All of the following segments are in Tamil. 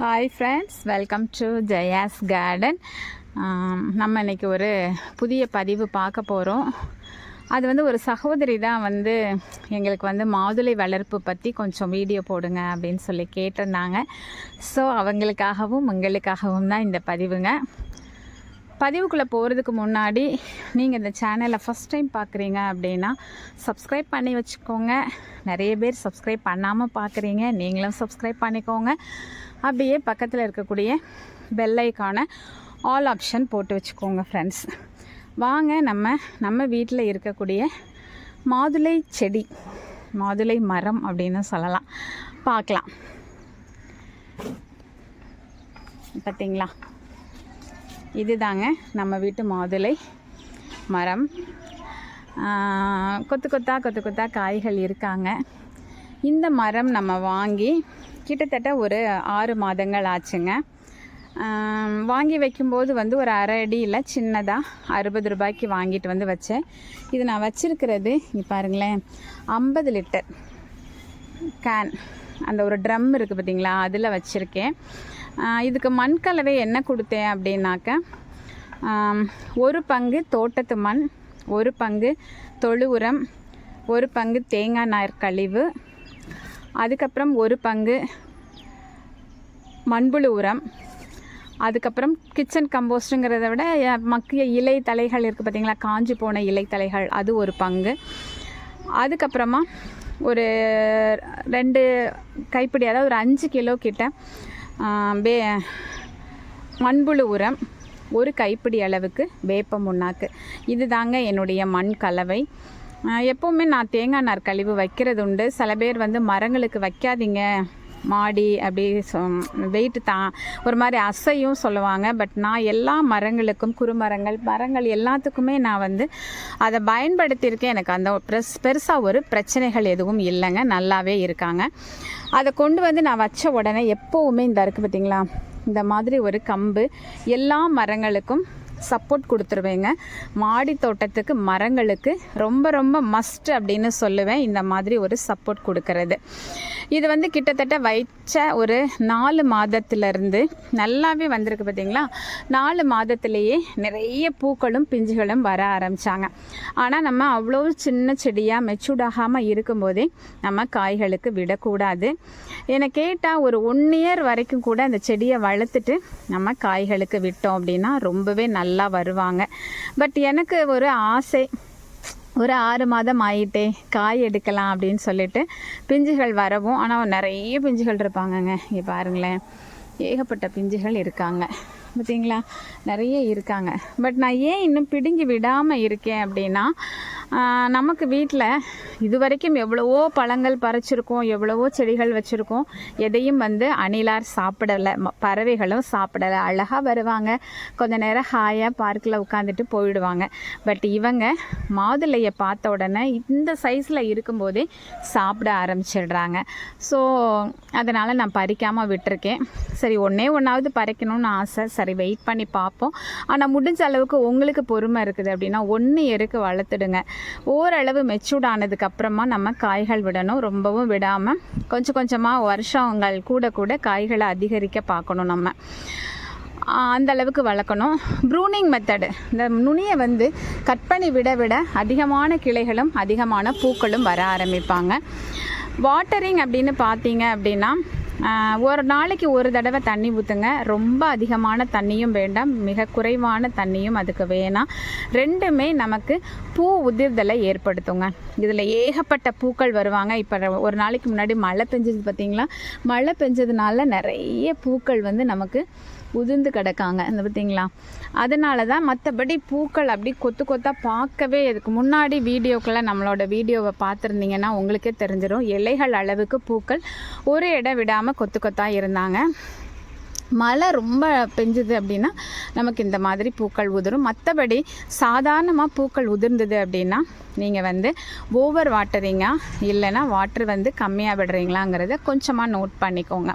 Hi friends welcome to Jaya's garden நம்ம இன்றைக்கி ஒரு புதிய பதிவு பார்க்க போகிறோம் அது வந்து ஒரு சகோதரி தான் வந்து எங்களுக்கு வந்து மாதுளை வளர்ப்பு பற்றி கொஞ்சம் வீடியோ போடுங்க அப்படின்னு சொல்லி கேட்டிருந்தாங்க. ஸோ அவங்களுக்காகவும் உங்களுக்காகவும் தான் இந்த பதிவுங்க. பதிவுக்குள்ளே போகிறதுக்கு முன்னாடி நீங்கள் இந்த சேனலை ஃபஸ்ட் டைம் பார்க்குறீங்க அப்படின்னா சப்ஸ்கிரைப் பண்ணி வச்சுக்கோங்க. நிறைய பேர் சப்ஸ்கிரைப் பண்ணாமல் பார்க்குறீங்க. நீங்களும் சப்ஸ்கிரைப் பண்ணிக்கோங்க. அப்படியே பக்கத்தில் இருக்கக்கூடிய பெல்லைக்கான ஆல் ஆப்ஷன் போட்டு வச்சுக்கோங்க ஃப்ரெண்ட்ஸ் வாங்க நம்ம நம்ம வீட்டில் இருக்கக்கூடிய மாதுளை செடி மாதுளை மரம் அப்படின்னு சொல்லலாம். பார்க்கலாம். பார்த்தீங்களா? இதுதாங்க நம்ம வீட்டு மாதுளை மரம். கொத்து கொத்தா கொத்து கொத்தா காய்கள் இருக்காங்க. இந்த மரம் நம்ம வாங்கி கிட்டத்தட்ட ஒரு ஆறு மாதங்கள் ஆச்சுங்க. வாங்கி வைக்கும்போது வந்து ஒரு அரை அடியில் சின்னதாக அறுபது ரூபாய்க்கு வாங்கிட்டு வந்து வச்சேன். இது நான் வச்சுருக்கிறது இங்கே பாருங்களேன் ஐம்பது லிட்டர் கேன் அந்த ஒரு ட்ரம் இருக்குது பார்த்தீங்களா அதில் வச்சுருக்கேன். இதுக்கு மண் கலவை என்ன கொடுத்தேன் அப்படின்னாக்க ஒரு பங்கு தோட்டத்து மண் ஒரு பங்கு தொழு உரம் ஒரு பங்கு தேங்காய் நார் கழிவு அதுக்கப்புறம் ஒரு பங்கு மண்புழு உரம். அதுக்கப்புறம் கிச்சன் கம்போஸ்ட்டுங்கிறத விட மக்கிய இலை தலைகள் இருக்குது பார்த்தீங்களா காஞ்சி போன இலை தலைகள் அது ஒரு பங்கு. அதுக்கப்புறமா ஒரு ரெண்டு கைப்பிடி அதாவது ஒரு அஞ்சு கிலோ கிட்ட பே மண்புழு உரம் ஒரு கைப்பிடி அளவுக்கு வேப்ப முன்னாக்கு. இது தாங்க என்னுடைய மண் கலவை எப்போவுமே நான் தேங்காய் நார் கழிவு வைக்கிறது உண்டு. சில பேர் வந்து மரங்களுக்கு வைக்காதீங்க. மாடி அப்படி வெயிட்டு தான். ஒரு மாதிரி அசையும் சொல்லுவாங்க. பட் நான் எல்லா மரங்களுக்கும் குறுமரங்கள் மரங்கள் எல்லாத்துக்குமே நான் வந்து அதை பயன்படுத்தியிருக்கேன். எனக்கு அந்த பெருஸ் பெருசாக ஒரு பிரச்சனைகள் எதுவும் இல்லைங்க. நல்லாவே இருக்காங்க. அதை கொண்டு வந்து நான் வச்ச உடனே எப்போவுமே இந்த இருக்குது பார்த்தீங்களா இந்த மாதிரி ஒரு கம்பு எல்லா மரங்களுக்கும் சப்போர்ட் கொடுத்துருவேங்க. மாடி தோட்டத்துக்கு மரங்களுக்கு ரொம்ப ரொம்ப மஸ்ட் அப்படின்னு சொல்லுவேன். இந்த மாதிரி ஒரு சப்போர்ட் கொடுக்கறது. இது வந்து கிட்டத்தட்ட வைச்ச ஒரு நாலு மாதத்துலேருந்து நல்லாவே வந்திருக்கு பார்த்தீங்களா நாலு மாதத்துலேயே நிறைய பூக்களும் பிஞ்சுகளும் வர ஆரம்பித்தாங்க ஆனால் நம்ம அவ்வளோ சின்ன செடியாக மெச்சூர்ட் ஆகாமல் இருக்கும்போதே நம்ம காய்களுக்கு விடக்கூடாது. என்னை கேட்டால் ஒரு ஒன் இயர் வரைக்கும் கூட அந்த செடியை வளர்த்துட்டு நம்ம காய்களுக்கு விட்டோம் அப்படின்னா ரொம்பவே நல்லா வருவாங்க. பட் எனக்கு ஒரு ஆசை ஒரு ஆறு மாதம் ஆயிட்டே காய் எடுக்கலாம் அப்படின்னு சொல்லிட்டு பிஞ்சுகள் வரவும். ஆனால் நிறைய பிஞ்சுகள் இருப்பாங்கங்க. இங்கே பாருங்களேன். ஏகப்பட்ட பிஞ்சுகள் இருக்காங்க. பார்த்தீங்களா நிறைய இருக்காங்க. பட் நான் ஏன் இன்னும் பிடுங்கி விடாமல் இருக்கேன் அப்படின்னா நமக்கு வீட்டில் இது வரைக்கும் எவ்வளவோ பழங்கள் பறிச்சிருக்கோம் எவ்வளவோ செடிகள் வச்சுருக்கோம். எதையும் வந்து அணிலார் சாப்பிடலை. பறவைகளும் சாப்பிடலை. அழகாக வருவாங்க. கொஞ்ச நேரம் ஹாயாக பார்க்கில் உட்காந்துட்டு போயிடுவாங்க. பட் இவங்க மாதுளையை பார்த்த உடனே இந்த சைஸில் இருக்கும்போதே சாப்பிட ஆரம்பிச்சிடுறாங்க. ஸோ அதனால் நான் பறிக்காமல் விட்டுருக்கேன். சரி ஒன்றே ஒன்றாவது பறிக்கணும்னு ஆசை. சரி வெயிட் பண்ணி பார்ப்போம். ஆனால் முடிஞ்ச அளவுக்கு உங்களுக்கு பொறுமை இருக்குது அப்படின்னா ஒன்று எருக்கு வளர்த்துடுங்க. ஓரளவு மெச்சூர்ட் அப்புறமா நம்ம காய்கள் விடணும். ரொம்பவும் விடாமல் கொஞ்சம் கொஞ்சமாக வருஷங்கள் கூட கூட காய்களை அதிகரிக்க பார்க்கணும் நம்ம. அந்த அளவுக்கு வளர்க்கணும். ப்ரூனிங் மெத்தடு இந்த நுனியை வந்து கட் பண்ணி விட விட அதிகமான கிளைகளும் அதிகமான பூக்களும் வர ஆரம்பிப்பாங்க. வாட்டரிங் அப்படின்னு பார்த்தீங்க அப்படின்னா ஒரு நாளைக்கு ஒரு தடவை தண்ணி ஊற்றுங்க ரொம்ப அதிகமான தண்ணியும் வேண்டாம். மிக குறைவான தண்ணியும் அதுக்கு வேணாம். ரெண்டுமே நமக்கு பூ உதிர்தலை ஏற்படுத்துங்க. இதில் ஏகப்பட்ட பூக்கள் வருவாங்க. இப்போ ஒரு நாளைக்கு முன்னாடி மழை பெஞ்சது பார்த்தீங்களா மழை பெஞ்சதுனால நிறைய பூக்கள் வந்து நமக்கு உதிர்ந்து கிடக்காங்க. இந்த பார்த்தீங்களா? அதனால தான் மற்றபடி பூக்கள் அப்படி கொத்து கொத்தாக பார்க்கவே இதுக்கு முன்னாடி வீடியோக்களை நம்மளோட வீடியோவை பார்த்துருந்தீங்கன்னா உங்களுக்கே தெரிஞ்சிடும் இலைகள் அளவுக்கு பூக்கள் ஒரு இடம் விடாமல் கொத்து கொத்தாக இருந்தாங்க. மழை ரொம்ப பெஞ்சுது அப்படின்னா நமக்கு இந்த மாதிரி பூக்கள் உதிரும். மற்றபடி சாதாரணமாக பூக்கள் உதிர்ந்தது அப்படின்னா நீங்கள் வந்து ஓவர் வாட்டரிங்கா இல்லைன்னா வாட்டர் வந்து கம்மியாக விடுறீங்களாங்கிறத கொஞ்சமாக நோட் பண்ணிக்கோங்க.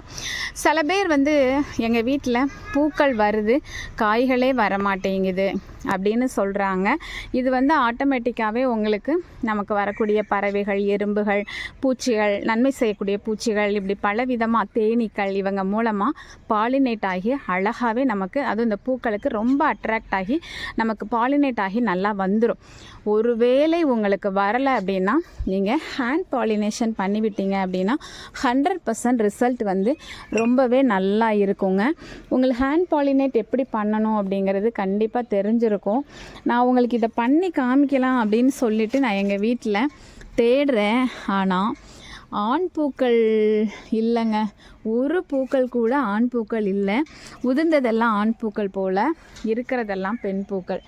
சில பேர் வந்து எங்கள் வீட்டில் பூக்கள் வருது காய்களே வர மாட்டேங்குது அப்படின்னு சொல்கிறாங்க இது வந்து ஆட்டோமேட்டிக்காகவே உங்களுக்கு நமக்கு வரக்கூடிய பறவைகள் எறும்புகள் பூச்சிகள் நன்மை செய்யக்கூடிய பூச்சிகள் இப்படி பலவிதமாக தேனீக்கள் இவங்க மூலமாக பாலினேட் ஆகி அழகாகவே நமக்கு அதுவும் இந்த பூக்களுக்கு ரொம்ப அட்ராக்ட் ஆகி நமக்கு பாலினேட் ஆகி நல்லா வந்துடும் ஒருவேளை உங்களுக்கு வரலை அப்படின்னா நீங்கள் ஹேண்ட் பாலினேஷன் பண்ணிவிட்டீங்க அப்படின்னா ஹண்ட்ரட் பர்சன்ட் ரிசல்ட் வந்து ரொம்பவே நல்லா இருக்குங்க. உங்களுக்கு ஹேண்ட் பாலினேட் எப்படி பண்ணணும் அப்படிங்கிறது கண்டிப்பாக தெரிஞ்சிருக்கும். நான் உங்களுக்கு இதை பண்ணி காமிக்கலாம் அப்படின்னு சொல்லிவிட்டு நான் எங்கள் வீட்டில் தேடுறேன். ஆனால் ஆண் பூக்கள் இல்லைங்க. ஒரு பூக்கள் கூட ஆண் பூக்கள் இல்லை. உதிர்ந்ததெல்லாம் ஆண் பூக்கள் போல் இருக்கிறதெல்லாம் பெண் பூக்கள்.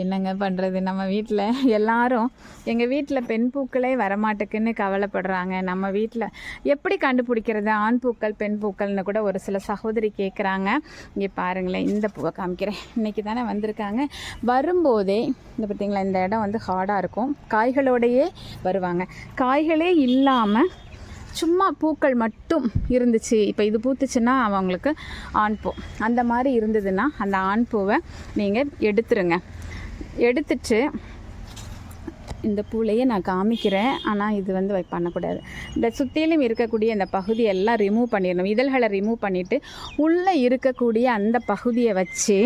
என்னங்க பண்ணுறது நம்ம வீட்டில் எல்லாரும் எங்கள் வீட்டில் பெண் பூக்களே வரமாட்டேக்குன்னு கவலைப்படுறாங்க. நம்ம வீட்டில் எப்படி கண்டுபிடிக்கிறது? ஆண் பூக்கள் பெண் பூக்கள்னு கூட ஒரு சில சகோதரி கேட்குறாங்க இங்கே பாருங்களேன் இந்த பூவை காமிக்கிறேன். இன்றைக்கி தானே வந்திருக்காங்க. வரும்போதே இந்த பார்த்தீங்களா இந்த இடம் வந்து ஹார்டாக இருக்கும். காய்களோடையே வருவாங்க. காய்களே இல்லாமல் சும்மா பூக்கள் மட்டும் இருந்துச்சு. இப்போ இது பூத்துச்சுன்னா அவங்களுக்கு ஆண் பூ. அந்த மாதிரி இருந்ததுன்னா அந்த ஆண் பூவை நீங்கள் எடுத்துருங்க. எடுத்துட்டு இந்த பூலையே நான் காமிக்கிறேன். ஆனால் இது வந்து பண்ணக்கூடாது. இந்த சுற்றிலும் இருக்கக்கூடிய இந்த பகுதியெல்லாம் ரிமூவ் பண்ணிடணும். இதழ்களை ரிமூவ் பண்ணிவிட்டு உள்ளே இருக்கக்கூடிய அந்த பகுதியை வச்சு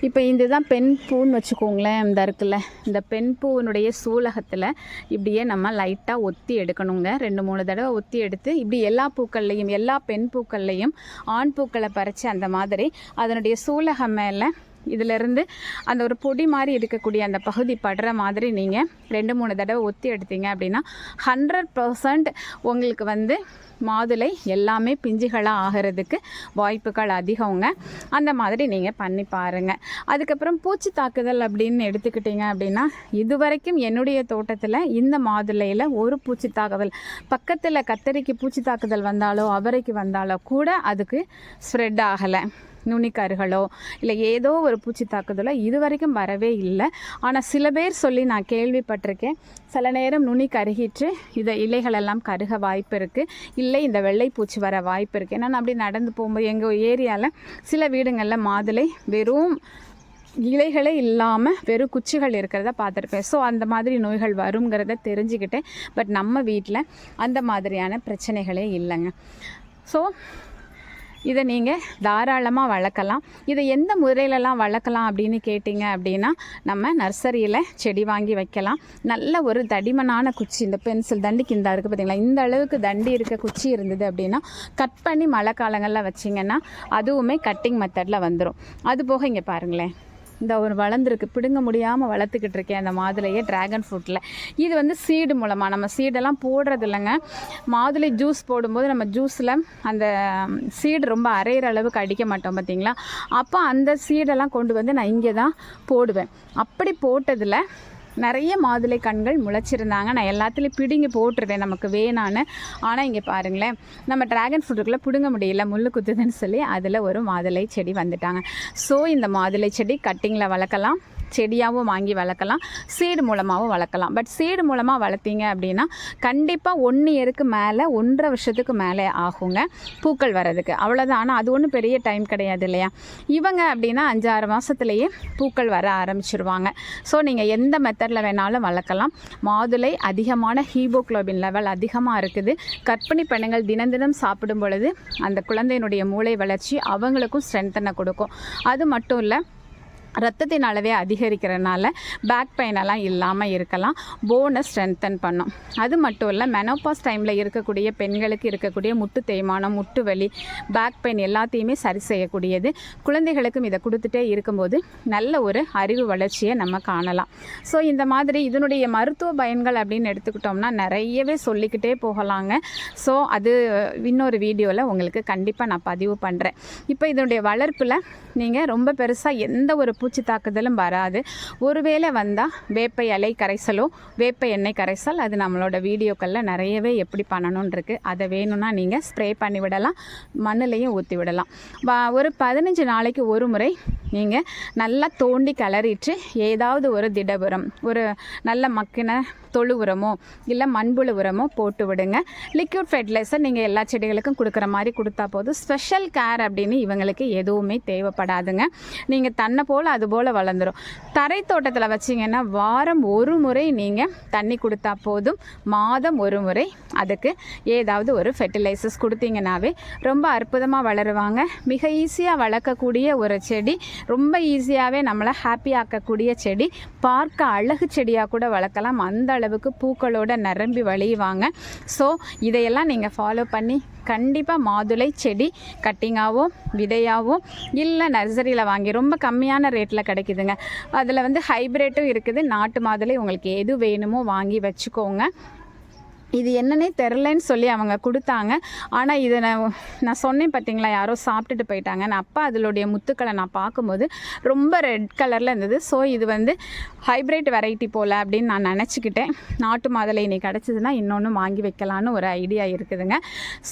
இப்போ இதுதான் பெண் பூன்னு வச்சுக்கோங்களேன் இந்த இருக்குல்ல இந்த பெண் பூவினுடைய சூலகத்தில் இப்படியே நம்ம லைட்டாக ஒத்தி எடுக்கணுங்க. ரெண்டு மூணு தடவை ஒத்தி எடுத்து இப்படி எல்லா பூக்கள்லையும் எல்லா பெண் பூக்கள்லையும் ஆண் பூக்களை பறித்து அந்த மாதிரி அதனுடைய சூலகம் மேலே இதிலிருந்து அந்த ஒரு பொடி மாதிரி இருக்கக்கூடிய அந்த பகுதி படுற மாதிரி நீங்கள் ரெண்டு மூணு தடவை ஒத்தி எடுத்தீங்க அப்படின்னா ஹண்ட்ரட் பர்சன்ட் உங்களுக்கு வந்து மாதுளை எல்லாமே பிஞ்சுகளாக ஆகிறதுக்கு வாய்ப்புகள் அதிகங்க. அந்த மாதிரி நீங்கள் பண்ணி பாருங்கள் அதுக்கப்புறம் பூச்சி தாக்குதல் அப்படின்னு எடுத்துக்கிட்டிங்க அப்படின்னா இதுவரைக்கும் என்னுடைய தோட்டத்தில் இந்த மாதுளையில் ஒரு பூச்சி தாக்குதல் பக்கத்தில் கத்தரிக்கு பூச்சி தாக்குதல் வந்தாலோ அவரைக்கு வந்தாலோ கூட அதுக்கு ஸ்ப்ரெட் ஆகலை. நுனிக்கருகளோ இல்லை ஏதோ ஒரு பூச்சி தாக்குதலோ இது வரைக்கும் வரவே இல்லை. ஆனால் சில பேர் சொல்லி நான் கேள்விப்பட்டிருக்கேன் சில நேரம் நுனி கருகிட்டு இதை இலைகளெல்லாம் கருக வாய்ப்பு இருக்குது இல்லை இந்த வெள்ளை பூச்சி வர வாய்ப்பு இருக்குது ஏன்னா நான் அப்படி நடந்து போகும்போது எங்கள் ஏரியாவில் சில வீடுங்களில் மாதுளை வெறும் இலைகளே இல்லாமல் வெறும் குச்சிகள் இருக்கிறத பார்த்துருப்பேன். ஸோ அந்த மாதிரி நோய்கள் வருங்கிறத தெரிஞ்சுக்கிட்டேன். பட் நம்ம வீட்டில் அந்த மாதிரியான பிரச்சனைகளே இல்லைங்க. ஸோ இதை நீங்கள் தாராளமாக வளர்க்கலாம். இதை எந்த முறையிலலாம் வளர்க்கலாம் அப்படின்னு கேட்டிங்க அப்படின்னா நம்ம நர்சரியில் செடி வாங்கி வைக்கலாம். நல்ல ஒரு தடிமனான குச்சி இந்த பென்சில் தண்டிக்கு இந்த இருக்குது பார்த்தீங்களா இந்த அளவுக்கு தண்டி இருக்க குச்சி இருந்தது அப்படின்னா கட் பண்ணி மழை காலங்களில் வச்சிங்கன்னா அதுவுமே கட்டிங் மெத்தடில் வந்துடும் அது போக இங்கே பாருங்களேன். இந்த ஒரு வளர்ந்துருக்கு. பிடுங்க முடியாமல் வளர்த்துக்கிட்டு இருக்கேன் அந்த மாதுளையை ட்ராகன் ஃப்ரூட்டில் இது வந்து சீடு மூலமாக நம்ம சீடெல்லாம் போடுறது இல்லைங்க. மாதுளை ஜூஸ் போடும்போது நம்ம ஜூஸில் அந்த சீடு ரொம்ப அரைகிற அளவுக்கு அடிக்க மாட்டோம் பார்த்தீங்களா அப்போ அந்த சீடெல்லாம் கொண்டு வந்து நான் இங்கே தான் போடுவேன். அப்படி போட்டதில் நிறைய மாதுளை கண்கள் முளைச்சிருந்தாங்க. நான் எல்லாத்துலேயும் பிடுங்கி போட்டுருவேன். நமக்கு வேணான்னு. ஆனால் இங்கே பாருங்களேன். நம்ம ட்ராகன் ஃப்ரூட்டுக்குள்ளே பிடுங்க முடியல முள்ளு குத்துதுன்னு சொல்லி அதில் ஒரு மாதுளை செடி வந்துட்டாங்க. ஸோ இந்த மாதுளை செடி கட்டிங்கில் வளர்க்கலாம். செடியாகவும் வாங்கி வளர்க்கலாம் சீடு மூலமாகவும் வளர்க்கலாம். பட் சீடு மூலமாக வளர்த்தீங்க அப்படின்னா கண்டிப்பாக ஒன் இயருக்கு மேலே ஒன்றரை வருஷத்துக்கு மேலே ஆகுங்க பூக்கள் வர்றதுக்கு. அவ்வளோதான் ஆனால் அது ஒன்றும் பெரிய டைம் கிடையாது இல்லையா? இவங்க அப்படின்னா அஞ்சாறு மாதத்துலேயே பூக்கள் வர ஆரம்பிச்சிருவாங்க. ஸோ நீங்கள் எந்த மெத்தடில் வேணாலும் வளர்க்கலாம். மாதுளை அதிகமான ஹீமோக்ளோபின் லெவல் அதிகமாக இருக்குது. கற்பிணி பெண்ணுங்கள் தினம் தினம் சாப்பிடும் பொழுது அந்த குழந்தையினுடைய மூளை வளர்ச்சி அவங்களுக்கும் ஸ்ட்ரென்த்தனை கொடுக்கும். அது மட்டும் இல்லை ரத்தத்தின் அளவே அதிகரிக்கிறனால பேக் பெயினெல்லாம் இல்லாமல் இருக்கலாம். போனை ஸ்ட்ரென்தன் பண்ணும். அது மட்டும் இல்லை மெனோபாஸ் டைமில் இருக்கக்கூடிய பெண்களுக்கு இருக்கக்கூடிய முட்டு தேய்மானம் முட்டு வலி பேக் பெயின் எல்லாத்தையுமே சரி செய்யக்கூடியது. குழந்தைகளுக்கும் இதை கொடுத்துட்டே இருக்கும்போது நல்ல ஒரு அறிவு வளர்ச்சியை நம்ம காணலாம். ஸோ இந்த மாதிரி இதனுடைய மருத்துவ பயன்கள் அப்படின்னு எடுத்துக்கிட்டோம்னா நிறையவே சொல்லிக்கிட்டே போகலாங்க. ஸோ அது இன்னொரு வீடியோவில் உங்களுக்கு கண்டிப்பாக நான் பதிவு பண்ணுறேன் இப்போ இதனுடைய வளர்ப்பில் நீங்கள் ரொம்ப பெருசாக எந்த ஒரு பூச்சி தாக்குதலும் வராது. ஒருவேளை வந்தால் வேப்ப இலை கரைசலோ வேப்ப எண்ணெய் கரைசல் அது நம்மளோட வீடியோக்களில் நிறையவே எப்படி பண்ணணும்னு இருக்குது அதை வேணும்னா நீங்கள் ஸ்ப்ரே பண்ணி விடலாம் மண்ணிலையும் ஊற்றி விடலாம். வா- ஒரு பதினஞ்சு நாளைக்கு ஒரு முறை நீங்கள் நல்லா தோண்டி கிளறிட்டு ஏதாவது ஒரு திட உரம் ஒரு நல்ல மக்கின தொழு உரமோ இல்லை மண்புழு உரமோ போட்டு விடுங்க. லிக்விட் ஃபெர்டிலைசர் நீங்கள் எல்லா செடிகளுக்கும் கொடுக்குற மாதிரி கொடுத்தா போதும். ஸ்பெஷல் கேர் அப்படின்னு இவங்களுக்கு எதுவுமே தேவைப்படாதுங்க. நீங்கள் தன்னை போல் வச்சாலும் அது போல் வளர்ந்துடும் தரை தோட்டத்தில் வச்சிங்கன்னா வாரம் ஒரு முறை நீங்கள் தண்ணி கொடுத்தா போதும். மாதம் ஒரு முறை அதுக்கு ஏதாவது ஒரு ஃபெர்டிலைசர்ஸ் கொடுத்தீங்கன்னாவே ரொம்ப அற்புதமாக வளருவாங்க. மிக ஈஸியாக வளர்க்கக்கூடிய ஒரு செடி ரொம்ப ஈஸியாகவே நம்மளை ஹாப்பி ஆக்கக்கூடிய செடி பார்க்க அழகு செடியாக கூட வளர்க்கலாம். அந்த அளவுக்கு பூக்களோட நிரம்பி வழியுவாங்க. ஸோ இதையெல்லாம் நீங்கள் ஃபாலோ பண்ணி கண்டிப்பாக மாதுளை செடி கட்டிங்காகவும் விதையாகவும் இல்லை நர்சரியில் வாங்கி ரொம்ப கம்மியான ரேட்டில் கிடைக்குதுங்க. அதில் வந்து ஹைப்ரேட்டும் இருக்குது. நாட்டு மாதுளை உங்களுக்கு எது வேணுமோ வாங்கி வச்சுக்கோங்க. இது என்னன்னே தெரிலன்னு சொல்லி அவங்க கொடுத்தாங்க. ஆனால் இதை நான் நான் சொன்னேன் பார்த்தீங்களா யாரோ சாப்பிட்டுட்டு போயிட்டாங்க. நான் அப்பா அதனுடைய முத்துக்களை நான் பார்க்கும்போது ரொம்ப ரெட் கலரில் இருந்தது. ஸோ இது வந்து ஹைப்ரிட் வெரைட்டி போல் அப்படின்னு நான் நினச்சிக்கிட்டேன். நாட்டு மாதுளை இன்னைக்கு கிடச்சிதுன்னா இன்னொன்று வாங்கி வைக்கலான்னு ஒரு ஐடியா இருக்குதுங்க.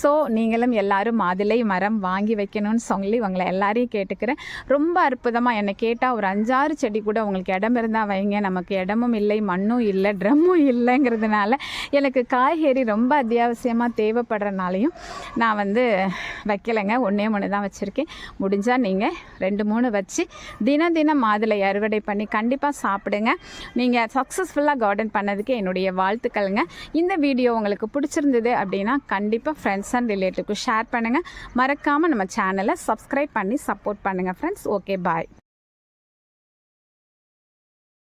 ஸோ நீங்களும் எல்லாரும் மாதுளை மரம் வாங்கி வைக்கணும்னு சொல்லி உங்களை எல்லாரையும் கேட்டுக்கிறேன். ரொம்ப அற்புதமாக என்னை கேட்டால் ஒரு அஞ்சாறு செடி கூட உங்களுக்கு இடம் இருந்தால் வைங்க. நமக்கு இடமும் இல்லை மண்ணும் இல்லை ட்ரம்மும் இல்லைங்கிறதுனால எனக்கு கா காய்கறி ரொம்ப அத்தியாவசியமாக தேவைப்படுறனாலையும் நான் வந்து வைக்கலைங்க. ஒன்றே ஒன்று தான் வச்சுருக்கேன். முடிஞ்சால் நீங்கள் ரெண்டு மூணு வச்சு தினம் தினம் மாதுளை அறுவடை பண்ணி கண்டிப்பாக சாப்பிடுங்க. நீங்கள் சக்ஸஸ்ஃபுல்லாக கார்டன் பண்ணதுக்கு என்னுடைய வாழ்த்துக்கள்ங்க. இந்த வீடியோ உங்களுக்கு பிடிச்சிருந்தது அப்படின்னா கண்டிப்பாக ஃப்ரெண்ட்ஸ் அண்ட் ரிலேட்டிவ்க்கு ஷேர் பண்ணுங்கள் மறக்காமல் நம்ம சேனலை சப்ஸ்கிரைப் பண்ணி சப்போர்ட் பண்ணுங்கள் ஃப்ரெண்ட்ஸ் ஓகே பாய்